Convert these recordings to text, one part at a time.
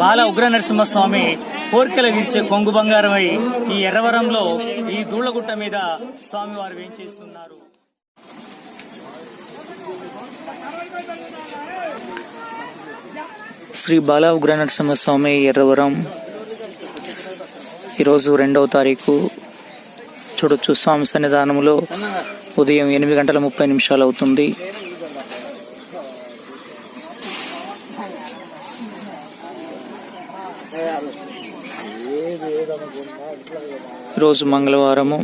బాల ఉగ్ర నరసింహస్వామి కోరికలు విరిచే కొంగు బంగారమై ఈ ఎర్రవరంలో ఈ దూళ్ళగుట్ట మీద స్వామివారు వేయించేస్తున్నారు శ్రీ బాల ఉగ్ర నరసింహస్వామి ఎర్రవరం. ఈరోజు రెండవ తారీఖు. చూడొచ్చు స్వామి సన్నిధానంలో ఉదయం ఎనిమిది గంటల ముప్పై నిమిషాలు అవుతుంది. ఈరోజు మంగళవారము.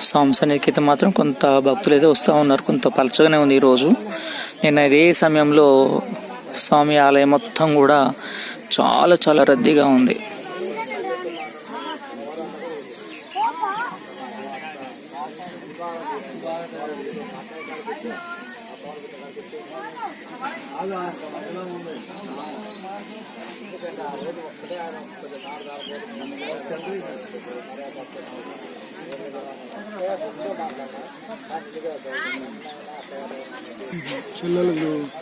సంవత్సరానికి మాత్రం కొంత భక్తులు అయితే వస్తూ ఉన్నారు కొంత పలచగానే ఉంది ఈరోజు. నేను ఇదే సమయంలో స్వామి ఆలయం మొత్తం కూడా చాలా చాలా రద్దీగా ఉంది. चलो लोग